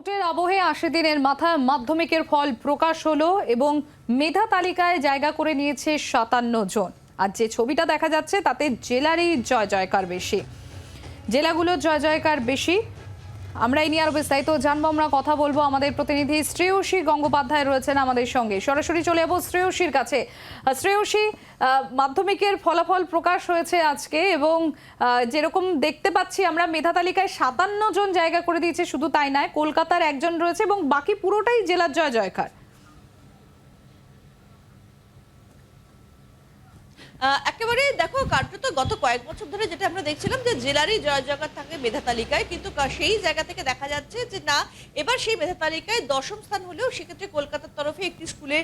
ভোটের আবহে আশি দিনের মাথা মাধ্যমিকের ফল প্রকাশ হলো এবং মেধা তালিকায় জায়গা করে নিয়েছে সাতান্ন জন। আর যে ছবিটা দেখা যাচ্ছে তাতে জেলারই জয় জয়কার বেশি। জেলাগুলোর জয় জয়কার বেশি। আমরা এই নিয়ে আরও বিস্তারিত জানব, আমরা কথা বলব আমাদের প্রতিনিধি শ্রেয়সী গঙ্গোপাধ্যায় রয়েছেন আমাদের সঙ্গে। সরাসরি চলে যাব শ্রেয়সীর কাছে। শ্রেয়সী মাধ্যমিকের ফলাফল প্রকাশ হয়েছে আজকে এবং যেরকম দেখতে পাচ্ছি আমরা মেধা তালিকায় সাতান্ন জন জায়গা করে দিয়েছে, শুধু তাই নয়, কলকাতার একজন রয়েছে এবং বাকি পুরোটাই জেলার জয় জয়কার একেবারে দেখো কার্যত গত কয়েক বছর ধরে যেটা আমরা দেখছিলাম যে জেলারই জয় জগৎ থাকে মেধা তালিকায়, কিন্তু সেই জায়গা থেকে দেখা যাচ্ছে যে না, এবার সেই মেধা তালিকায় দশম স্থান হলেও সেক্ষেত্রে কলকাতার তরফে একটি স্কুলে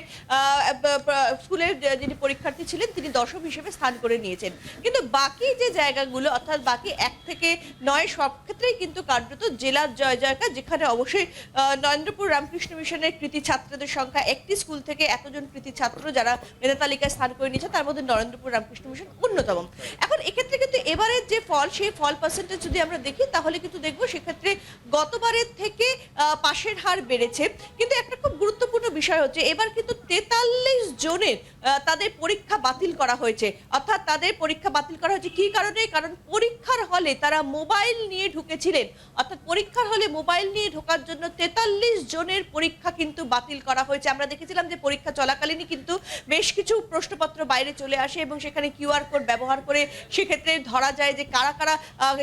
স্কুলের যিনি পরীক্ষার্থী ছিলেন, তিনি দশম হিসেবে স্থান করে নিয়েছেন। কিন্তু বাকি যে জায়গাগুলো, অর্থাৎ বাকি এক থেকে নয়, সব ক্ষেত্রেই কিন্তু কার্যত জেলার জয় জয়কার, যেখানে অবশ্যই নরেন্দ্রপুর রামকৃষ্ণ মিশনের কৃতি ছাত্রদের সংখ্যা, একটি স্কুল থেকে এতজন কৃতি ছাত্র যারা মেধা তালিকায় স্থান করে নিয়েছে, তার মধ্যে নরেন্দ্রপুর রামকৃষ্ণ মিশন অন্যতম। এখন এক্ষেত্রে কিন্তু এবারের যে ফল, সেই ফল পার্সেন্টেজ যদি আমরা দেখি, তাহলে কিন্তু দেখব সেক্ষেত্রে গতবারের থেকে পাশের হার বেড়েছে। কিন্তু একটা খুব গুরুত্বপূর্ণ বিষয় হচ্ছে, এবার কিন্তু তেতাল্লিশ জনের তাদের পরীক্ষা বাতিল করা হয়েছে। অর্থাৎ তাদের পরীক্ষা বাতিল করা হয়েছে কি কারণে? কারণ পরীক্ষার হলে তারা মোবাইল নিয়ে ঢুকেছিলেন। অর্থাৎ পরীক্ষার হলে মোবাইল নিয়ে ঢোকার জন্য তেতাল্লিশ জনের পরীক্ষা কিন্তু বাতিল করা হয়েছে। আমরা দেখেছিলাম যে পরীক্ষা চলাকালীনই কিন্তু বেশ কিছু প্রশ্নপত্র বাইরে চলে আসে এবং সেখানে কিউআর কোড ব্যবহার করে সেক্ষেত্রে ধরা যায় যে কারা কারা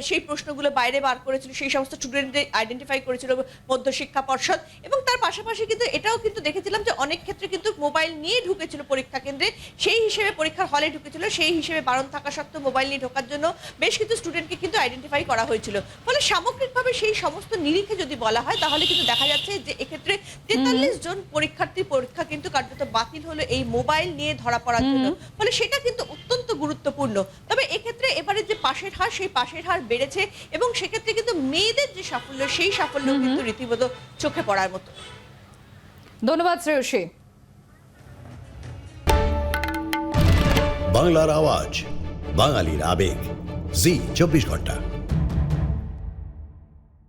সেই প্রশ্নগুলো বাইরে বার করেছিল, সেই সমস্ত স্টুডেন্টদের আইডেন্টিফাই করেছিল মধ্যশিক্ষা পর্ষদ। এবং তার পাশাপাশি কিন্তু এটাও কিন্তু দেখেছিলাম যে অনেক ক্ষেত্রে কিন্তু মোবাইল নিয়ে ঢুকেছিল পরীক্ষা কেন্দ্রে। সেই হিসেবে পরীক্ষার হলে ঢুকেছিল সেই হিসেবে বারণ থাকা সত্ত্বেও মোবাইল নিয়ে ঢোকার জন্য বেশ কিছু স্টুডেন্টকে কিন্তু আইডেন্টিফাই করা হয়েছিল। ফলে সামগ্রিকভাবে সেই সমস্ত নিরিখে যদি বলা হয় তাহলে কিন্তু দেখা যাচ্ছে যে এক্ষেত্রে তেতাল্লিশ জন পরীক্ষার্থীর পরীক্ষা কিন্তু কার্যত বাতিল হলো এই মোবাইল নিয়ে ধরা পড়ার জন্য। ফলে সেটা কিন্তু অত্যন্ত গুরুত্বপূর্ণ। তবে এক্ষেত্রে এবারে যে পাশের হার সেই পাশের হার বেড়েছে এবং সেক্ষেত্রে কিন্তু মেয়েদের যে সাফল্য সেই সাফল্য কিন্তু রীতিমতো চোখে পড়ার মতো। ধন্যবাদ শ্রেয়সী। বাংলার আওয়াজ বাঙালির আবেগ। জি চব্বিশ ঘণ্টা।